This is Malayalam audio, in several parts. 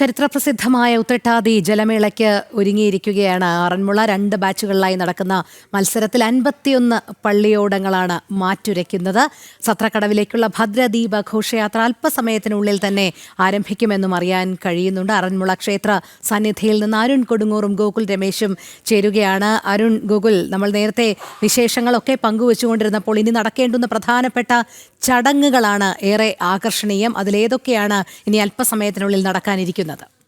ചരിത്രപ്രസിദ്ധമായ ഉത്രട്ടാതി ജലമേളയ്ക്ക് ഒരുങ്ങിയിരിക്കുകയാണ്. ആറന്മുള രണ്ട് ബാച്ചുകളിലായി നടക്കുന്ന മത്സരത്തിൽ അൻപത്തിയൊന്ന് പള്ളിയോടങ്ങളാണ് മാറ്റുരയ്ക്കുന്നത്. സത്രക്കടവിലേക്കുള്ള ഭദ്രദീപ ഘോഷയാത്ര അല്പസമയത്തിനുള്ളിൽ തന്നെ ആരംഭിക്കുമെന്നും അറിയാൻ കഴിയുന്നുണ്ട്. ആറന്മുള ക്ഷേത്ര സന്നിധിയിൽ നിന്ന് അരുൺ കൊടുങ്ങൂറും ഗോകുൽ രമേശും ചേരുകയാണ്. അരുൺ ഗോകുൽ നമ്മൾ നേരത്തെ വിശേഷങ്ങളൊക്കെ പങ്കുവച്ചുകൊണ്ടിരുന്നപ്പോൾ ഇനി നടക്കേണ്ടുന്ന പ്രധാനപ്പെട്ട ചടങ്ങുകളാണ് ഏറെ ആകർഷണീയം. അതിലേതൊക്കെയാണ് ഇനി അല്പസമയത്തിനുള്ളിൽ നടക്കാനിരിക്കുന്നത്? ആ,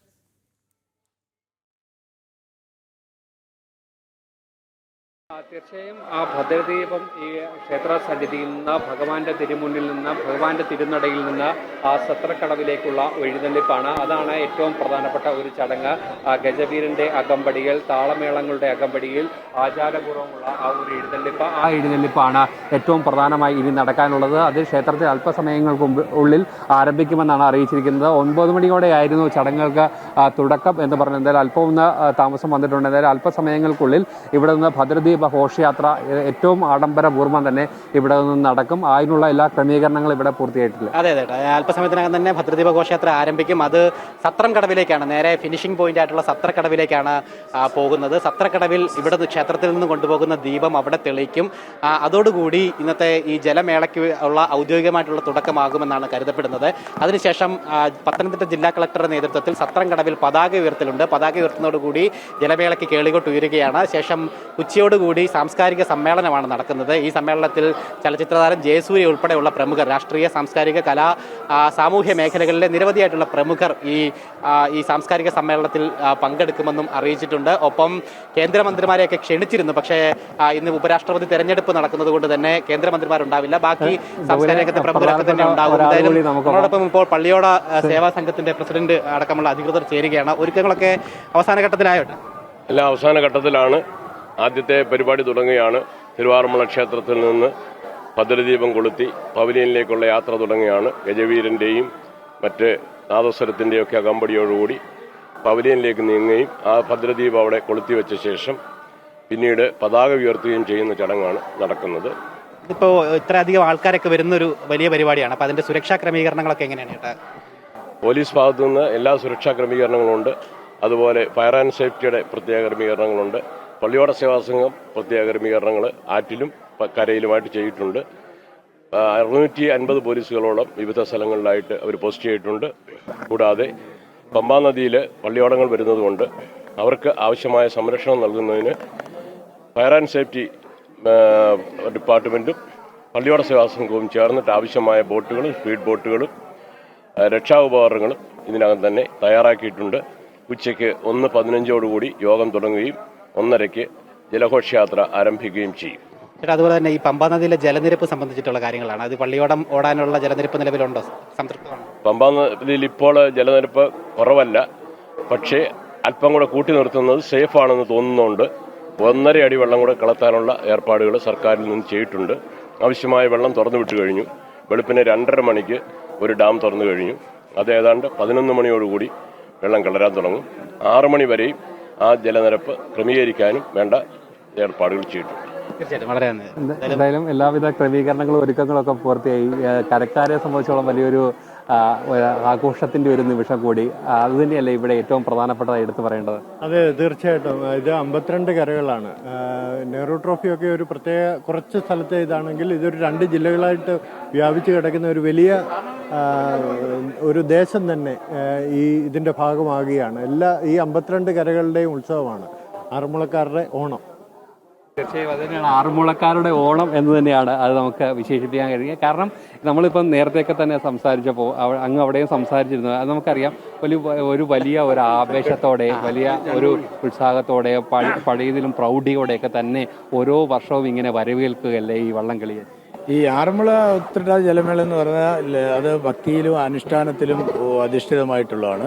തീർച്ചയായും ആ ഭദ്രദീപം ഈ ക്ഷേത്ര സന്നിധിയിൽ നിന്ന് ഭഗവാന്റെ തിരുമുന്നിൽ നിന്ന് ഭഗവാന്റെ തിരുനടയിൽ നിന്ന് ആ സത്രക്കടവിലേക്കുള്ള എഴുന്നള്ളിപ്പാണ് അതാണ് ഏറ്റവും പ്രധാനപ്പെട്ട ഒരു ചടങ്ങ്. ആ ഗജവീരന്റെ അകമ്പടിയിൽ താളമേളങ്ങളുടെ അകമ്പടിയിൽ ആചാരപൂർവമുള്ള ആ ഒരു എഴുന്നള്ളിപ്പ് ആ എഴുന്നള്ളിപ്പാണ് ഏറ്റവും പ്രധാനമായി ഇനി നടക്കാനുള്ളത്. അത് ക്ഷേത്രത്തിൽ അല്പസമയങ്ങൾക്ക് ഉള്ളിൽ ആരംഭിക്കുമെന്നാണ് അറിയിച്ചിരിക്കുന്നത്. ഒൻപത് മണിയോടെയായിരുന്നു ചടങ്ങുകൾക്ക് ആ, തുടക്കം എന്ന് പറഞ്ഞാൽ അല്പം ഒന്ന് താമസം വന്നിട്ടുണ്ട്. എന്തായാലും അല്പസമയങ്ങൾക്കുള്ളിൽ ഇവിടെ നിന്ന് ഭദ്രദീപ ഘോഷയാത്ര ഏ- ഏറ്റവും ആഡംബരപൂർവം തന്നെ ഇവിടെ നിന്ന് നടക്കും. അതിനുള്ള എല്ലാ ക്രമീകരണങ്ങളും ഇവിടെ പൂർത്തിയായിട്ടില്ല. അതെ അതെ. അല്പസമയത്തിനകം തന്നെ ഭദ്രദീപ ഘോഷയാത്ര ആരംഭിക്കും. അത് സത്രം കടവിലേക്കാണ് നേരെ ഫിനിഷിംഗ് പോയിന്റ് ആയിട്ടുള്ള സത്രക്കടവിലേക്കാണ് പോകുന്നത്. സത്രക്കടവിൽ ഇവിടെ ക്ഷേത്രത്തിൽ നിന്ന് കൊണ്ടുപോകുന്ന ദീപം അവിടെ തെളിയിക്കും. അതോടുകൂടി ഇന്നത്തെ ഈ ജലമേളയ്ക്ക് ഉള്ള ഔദ്യോഗികമായിട്ടുള്ള തുടക്കമാകുമെന്നാണ് കരുതപ്പെടുന്നത്. അതിനുശേഷം പത്തനംതിട്ട ജില്ലാ കളക്ടറുടെ നേതൃത്വത്തിൽ സത്രം കടവിൽ പതാക ഉയർത്തലുണ്ട്. പതാക ഉയർത്തുന്നതോടുകൂടി ജലമേളയ്ക്ക് കേളികൊട്ട് ഉയരുകയാണ്. ശേഷം ഉച്ചയോടുകൂടി സാംസ്കാരിക സമ്മേളനമാണ് നടക്കുന്നത്. ഈ സമ്മേളനത്തിൽ ചലച്ചിത്രതാരം ജയസൂര്യ ഉൾപ്പെടെയുള്ള പ്രമുഖർ രാഷ്ട്രീയ സാംസ്കാരിക കലാ സാമൂഹ്യ മേഖലകളിലെ നിരവധിയായിട്ടുള്ള പ്രമുഖർ ഈ ഈ സാംസ്കാരിക സമ്മേളനത്തിൽ പങ്കെടുക്കുമെന്നും അറിയിച്ചിട്ടുണ്ട്. ഒപ്പം കേന്ദ്രമന്ത്രിമാരെയൊക്കെ ക്ഷണിച്ചിരുന്നു. പക്ഷേ ഇന്ന് ഉപരാഷ്ട്രപതി തെരഞ്ഞെടുപ്പ് നടക്കുന്നത് കൊണ്ട് തന്നെ കേന്ദ്രമന്ത്രിമാരുണ്ടാവില്ല. ബാക്കി സംസ്ഥാനത്തെ പ്രമുഖരൊക്കെ തന്നെ ഉണ്ടാകും എന്തായാലും കൂടി നമ്മളോടൊപ്പം ഇപ്പോൾ പള്ളിയോട സേവാ സംഘത്തിന്റെ പ്രസിഡന്റ് അടക്കമുള്ള അധികൃതർ ചേരുകയാണ്. ഒരുക്കങ്ങളൊക്കെ അവസാന ഘട്ടത്തിലായോട്ടെ? എല്ലാം അവസാന ഘട്ടത്തിലാണ്. ആദ്യത്തെ പരിപാടി തുടങ്ങുകയാണ്. തിരുവാറന്മുള ക്ഷേത്രത്തിൽ നിന്ന് ഭദ്രദീപം കൊളുത്തി പവലിയനിലേക്കുള്ള യാത്ര തുടങ്ങുകയാണ്. ഗജവീരന്റെയും മറ്റ് നാദസ്വരത്തിന്റെയും ഒക്കെ അകമ്പടിയോടുകൂടി പവലിയനിലേക്ക് നീങ്ങുകയും ആ ഭദ്രദീപം അവിടെ കൊളുത്തി വെച്ച ശേഷം പിന്നീട് പതാക ഉയർത്തുകയും ചെയ്യുന്ന ചടങ്ങാണ് നടക്കുന്നത്. ഇതിപ്പോ ഇത്രയധികം ആൾക്കാരൊക്കെ വരുന്ന ഒരു വലിയ പരിപാടിയാണ്. അപ്പൊ അതിന്റെ സുരക്ഷാ ക്രമീകരണങ്ങളൊക്കെ എങ്ങനെയാണ് ചേട്ടാ പോലീസ് ഭാഗത്തു നിന്ന് എല്ലാ സുരക്ഷാ ക്രമീകരണങ്ങളുണ്ട്. അതുപോലെ ഫയർ ആൻഡ് സേഫ്റ്റിയുടെ പ്രത്യേക ക്രമീകരണങ്ങളുണ്ട്. പള്ളിയോട സേവാസംഘം പ്രത്യേക ക്രമീകരണങ്ങൾ ആറ്റിലും കരയിലുമായിട്ട് ചെയ്തിട്ടുണ്ട്. അറുന്നൂറ്റി അൻപത് പോലീസുകളോളം വിവിധ സ്ഥലങ്ങളിലായിട്ട് അവർ പോസ്റ്റ് ചെയ്തിട്ടുണ്ട്. കൂടാതെ പമ്പാ നദിയിൽ പള്ളിയോടങ്ങൾ വരുന്നതുകൊണ്ട് അവർക്ക് ആവശ്യമായ സംരക്ഷണം നൽകുന്നതിന് ഫയർ ആൻഡ് സേഫ്റ്റി ഡിപ്പാർട്ട്മെന്റും പള്ളിയോട സേവാസംഘവും ചേർന്നിട്ട് ആവശ്യമായ ബോട്ടുകളും സ്പീഡ് ബോട്ടുകളും രക്ഷാ ഉപകരണങ്ങളും ഇതിനകം തന്നെ തയ്യാറാക്കിയിട്ടുണ്ട്. ഉച്ചയ്ക്ക് ഒന്ന് പതിനഞ്ചോടുകൂടി യോഗം തുടങ്ങുകയും ഒന്നരയ്ക്ക് ജലഘോഷയാത്ര ആരംഭിക്കുകയും ചെയ്യും. ചേട്ടാ അതുപോലെ തന്നെ ഈ പമ്പാ നദിയിലെ ജലനിരപ്പ് സംബന്ധിച്ചിട്ടുള്ള കാര്യങ്ങളാണ്. അത് പള്ളിയോടം ഓടാനുള്ള ജലനിരപ്പ് നിലവിലുണ്ടോ? സംതൃപ്തമാണ്? പമ്പാ നദിയിൽ ഇപ്പോൾ ജലനിരപ്പ് കുറവല്ല. പക്ഷേ അല്പം കൂടെ കൂട്ടി നിർത്തുന്നത് സേഫ് ആണെന്ന് തോന്നുന്നുണ്ട്. ഒന്നര അടി വെള്ളം കൂടെ കളത്താനുള്ള ഏർപ്പാടുകൾ സർക്കാരിൽ നിന്ന് ചെയ്തിട്ടുണ്ട്. ആവശ്യമായ വെള്ളം തുറന്നു വിട്ടു കഴിഞ്ഞു. വെളുപ്പിന് രണ്ടര മണിക്ക് ഒരു ഡാം തുറന്നു കഴിഞ്ഞു. അത് ഏതാണ്ട് പതിനൊന്ന് മണിയോടുകൂടി വെള്ളം കിളരാൻ തുടങ്ങും. ആറു മണി വരെയും ആ ജലനിരപ്പ് ക്രമീകരിക്കാനും വേണ്ട ഏർപ്പാടുകൾ ചെയ്തിട്ടുണ്ട് എന്തായാലും എല്ലാവിധ ക്രമീകരണങ്ങളും ഒരുക്കങ്ങളൊക്കെ പൂർത്തിയായി. കരക്കാരെ സംബന്ധിച്ചോളം വലിയൊരു ആഘോഷത്തിന്റെ ഒരു നിമിഷം കൂടി. അത് തന്നെയല്ലേ ഇവിടെ ഏറ്റവും പ്രധാനപ്പെട്ടതായി എടുത്തു പറയേണ്ടത്? അതെ തീർച്ചയായിട്ടും. ഇത് അമ്പത്തിരണ്ട് കരകളാണ്. നെഹ്റു ട്രോഫിയൊക്കെ ഒരു പ്രത്യേക കുറച്ച് സ്ഥലത്തെ ഇതാണെങ്കിൽ ഇതൊരു രണ്ട് ജില്ലകളായിട്ട് വ്യാപിച്ചു കിടക്കുന്ന ഒരു വലിയ ഒരു ദേശം തന്നെ ഈ ഇതിന്റെ ഭാഗമാകുകയാണ്. എല്ലാ ഈ അമ്പത്തിരണ്ട് കരകളുടെയും ഉത്സവമാണ് ആറന്മുളക്കാരുടെ ഓണം. തീർച്ചയായും അത് തന്നെയാണ്. ആറുമുളക്കാരുടെ ഓണം എന്ന് തന്നെയാണ് അത് നമുക്ക് വിശേഷിപ്പിക്കാൻ കഴിയുക. കാരണം നമ്മളിപ്പം നേരത്തെയൊക്കെ തന്നെ സംസാരിച്ചപ്പോൾ അങ്ങ് അവിടെയും സംസാരിച്ചിരുന്നു അത് നമുക്കറിയാം ഒരു ഒരു വലിയ ഒരു ആവേശത്തോടെ വലിയ ഒരു ഉത്സാഹത്തോടെ പഴ- പഴയതിലും പ്രൗഢിയോടെയൊക്കെ തന്നെ ഓരോ വർഷവും ഇങ്ങനെ വരവേൽക്കുകയല്ലേ ഈ വള്ളംകളിയെ? ഈ ആറന്മുള ഉത്രട്ടാ ജലമേള എന്ന് പറഞ്ഞാൽ അത് ഭക്തിയിലും അനുഷ്ഠാനത്തിലും അധിഷ്ഠിതമായിട്ടുള്ളതാണ്.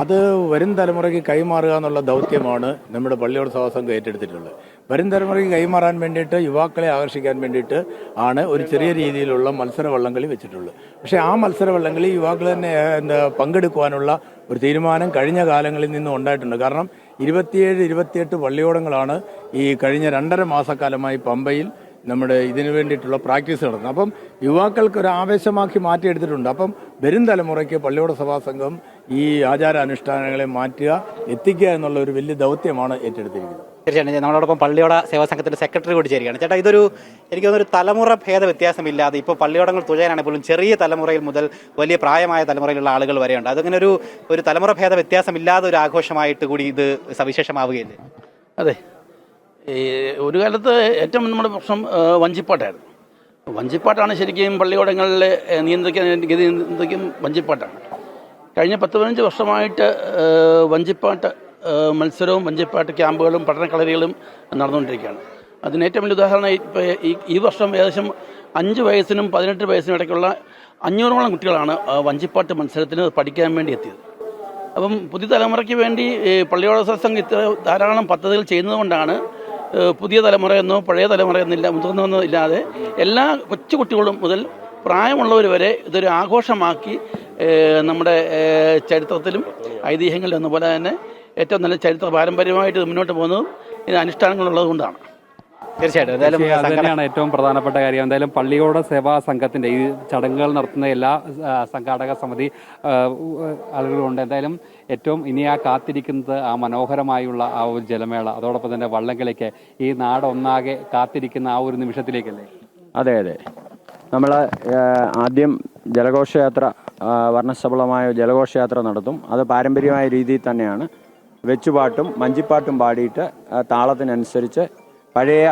അത് വരും തലമുറയ്ക്ക് കൈമാറുക എന്നുള്ള ദൗത്യമാണ് നമ്മുടെ പള്ളിയോട് സഹസംഘം ഏറ്റെടുത്തിട്ടുള്ളത്. വരും തലമുറയ്ക്ക് കൈമാറാൻ വേണ്ടിയിട്ട് യുവാക്കളെ ആകർഷിക്കാൻ വേണ്ടിയിട്ട് ആണ് ഒരു ചെറിയ രീതിയിലുള്ള മത്സര വള്ളംകളി വെച്ചിട്ടുള്ളത്. പക്ഷേ ആ മത്സര വള്ളംകളി യുവാക്കൾ തന്നെ എന്താ പങ്കെടുക്കുവാനുള്ള ഒരു തീരുമാനം കഴിഞ്ഞ കാലങ്ങളിൽ നിന്നും ഉണ്ടായിട്ടുണ്ട്. കാരണം ഇരുപത്തിയേഴ് ഇരുപത്തിയെട്ട് പള്ളിയോടങ്ങളാണ് ഈ കഴിഞ്ഞ രണ്ടര മാസക്കാലമായി പമ്പയിൽ നമ്മുടെ ഇതിനു വേണ്ടിയിട്ടുള്ള പ്രാക്ടീസ് നടത്തുന്നത്. അപ്പം യുവാക്കൾക്ക് ഒരു ആവേശമാക്കി മാറ്റിയെടുത്തിട്ടുണ്ട്. അപ്പം വരും തലമുറയ്ക്ക് പള്ളിയോട സഭാ സംഘം ഈ ആചാരാനുഷ്ഠാനങ്ങളെ മാറ്റുക എത്തിക്കുക എന്നുള്ള ഒരു വലിയ ദൗത്യമാണ് ഏറ്റെടുത്തിരിക്കുന്നത്. തീർച്ചയായിട്ടും നമ്മളോടൊപ്പം പള്ളിയോട സേവാ സംഘത്തിന്റെ സെക്രട്ടറി കൂടി ചേരുകയാണ്. ചേട്ടാ ഇതൊരു എനിക്ക് തോന്നുന്നു ഒരു തലമുറ ഭേദ വ്യത്യാസമില്ലാതെ ഇപ്പോൾ പള്ളിയോടങ്ങൾ തുഴയാനാണ് പോലും ചെറിയ തലമുറയിൽ മുതൽ വലിയ പ്രായമായ തലമുറയിലുള്ള ആളുകൾ വരെയുണ്ട്. അതങ്ങനെ ഒരു ഒരു തലമുറ ഭേദ വ്യത്യാസമില്ലാതെ ഒരു ആഘോഷമായിട്ട് കൂടി ഇത് സവിശേഷമാവുകയില്ലേ? അതെ. ഈ ഒരു കാലത്ത് ഏറ്റവും നമ്മുടെ പ്രശ്നം വഞ്ചിപ്പാട്ടായിരുന്നു. വഞ്ചിപ്പാട്ടാണ് ശരിക്കും പള്ളിയോടങ്ങളിൽ നിയന്ത്രിക്കാൻ ഗതി നിയന്ത്രിക്കും വഞ്ചിപ്പാട്ടാണ്. കഴിഞ്ഞ പത്ത് പതിനഞ്ച് വർഷമായിട്ട് വഞ്ചിപ്പാട്ട് മത്സരവും വഞ്ചിപ്പാട്ട് ക്യാമ്പുകളും പഠനക്കളരികളും നടന്നുകൊണ്ടിരിക്കുകയാണ്. അതിന് ഏറ്റവും വലിയ ഉദാഹരണം ഇപ്പോൾ ഈ വർഷം ഏകദേശം അഞ്ച് വയസ്സിനും പതിനെട്ട് വയസ്സിനും ഇടയ്ക്കുള്ള അഞ്ഞൂറോളം കുട്ടികളാണ് വഞ്ചിപ്പാട്ട് മത്സരത്തിന് പഠിക്കാൻ വേണ്ടി എത്തിയത്. അപ്പം പുതിയ തലമുറയ്ക്ക് വേണ്ടി പള്ളിയോട ഇത്ര ധാരാളം പദ്ധതികൾ ചെയ്യുന്നതുകൊണ്ടാണ് പുതിയ തലമുറയെന്നോ പഴയ തലമുറയെന്നില്ല മുതിർന്നതെന്നോ ഇല്ലാതെ എല്ലാ കൊച്ചു കുട്ടികളും മുതൽ പ്രായമുള്ളവർ വരെ ഇതൊരു ആഘോഷമാക്കി നമ്മുടെ ചരിത്രത്തിലും ഐതിഹ്യങ്ങളിലും എന്നപോലെ തന്നെ ഏറ്റവും നല്ല ചരിത്ര പാരമ്പര്യമായിട്ട് മുന്നോട്ട് പോകുന്നതും ഇത് അനുഷ്ഠാനങ്ങളുള്ളത് കൊണ്ടാണ് തീർച്ചയായിട്ടും. അത് തന്നെയാണ് ഏറ്റവും പ്രധാനപ്പെട്ട കാര്യം. എന്തായാലും പള്ളിയോട സേവാ സംഘത്തിന്റെ ഈ ചടങ്ങുകൾ നടത്തുന്ന എല്ലാ സംഘാടക സമിതി ആളുകളുണ്ട് എന്തായാലും ഏറ്റവും ഇനി ആ കാത്തിരിക്കുന്നത് ആ മനോഹരമായുള്ള ആ ഒരു ജലമേള അതോടൊപ്പം തന്നെ വള്ളംകളിക്ക് ഈ നാടൊന്നാകെ കാത്തിരിക്കുന്ന ആ ഒരു നിമിഷത്തിലേക്കല്ലേ? അതെ അതെ. നമ്മൾ ആദ്യം ജലഘോഷയാത്ര വർണശബളമായ ജലഘോഷയാത്ര നടത്തും. അത് പാരമ്പര്യമായ രീതിയിൽ തന്നെയാണ്. വെച്ചുപാട്ടും മഞ്ചിപ്പാട്ടും പാടിയിട്ട് താളത്തിനനുസരിച്ച് പഴയ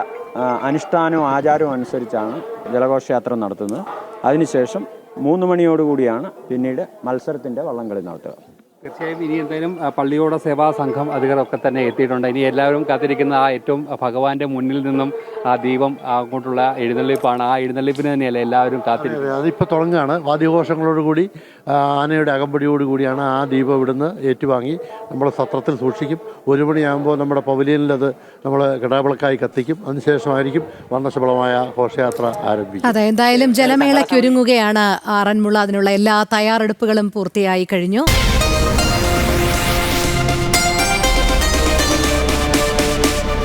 അനുഷ്ഠാനവും ആചാരവും അനുസരിച്ചാണ് ജലഘോഷയാത്ര നടത്തുന്നത്. അതിനുശേഷം മൂന്ന് മണിയോടുകൂടിയാണ് പിന്നീട് മത്സരത്തിന്റെ വള്ളംകളി നടത്തുക. തീർച്ചയായും ഇനി എന്തായാലും പള്ളിയോട സേവാ സംഘം അധികൃതരൊക്കെ തന്നെ എത്തിയിട്ടുണ്ട്. ഇനി എല്ലാവരും കാത്തിരിക്കുന്ന ആ ഏറ്റവും ഭഗവാന്റെ മുന്നിൽ നിന്നും ആ ദീപം അങ്ങോട്ടുള്ള എഴുന്നള്ളിപ്പാണ്. ആ എഴുന്നള്ളിപ്പിന് തന്നെയല്ലേ എല്ലാവരും കാത്തിരിക്കുന്നത്? അതെ, അതിപ്പോൾ തുടങ്ങുകയാണ്. വാദ്യഘോഷങ്ങളോടുകൂടി ആനയുടെ അകമ്പടിയോടുകൂടിയാണ് ആ ദീപം ഇവിടുന്ന് ഏറ്റുവാങ്ങി. നമ്മൾ സത്രത്തിൽ സൂക്ഷിക്കും. ഒരു മണിയാകുമ്പോൾ നമ്മുടെ പവലിയനിലത് നമ്മൾ കിടാവിളക്കായി കത്തിക്കും. അതിനുശേഷമായിരിക്കും വർണശബളമായ ഘോഷയാത്ര ആരംഭിക്കും അതെ എന്തായാലും ജലമേളയ്ക്ക് ഒരുങ്ങുകയാണ് ആറന്മുള. അതിനുള്ള എല്ലാ തയ്യാറെടുപ്പുകളും പൂർത്തിയായി കഴിഞ്ഞു.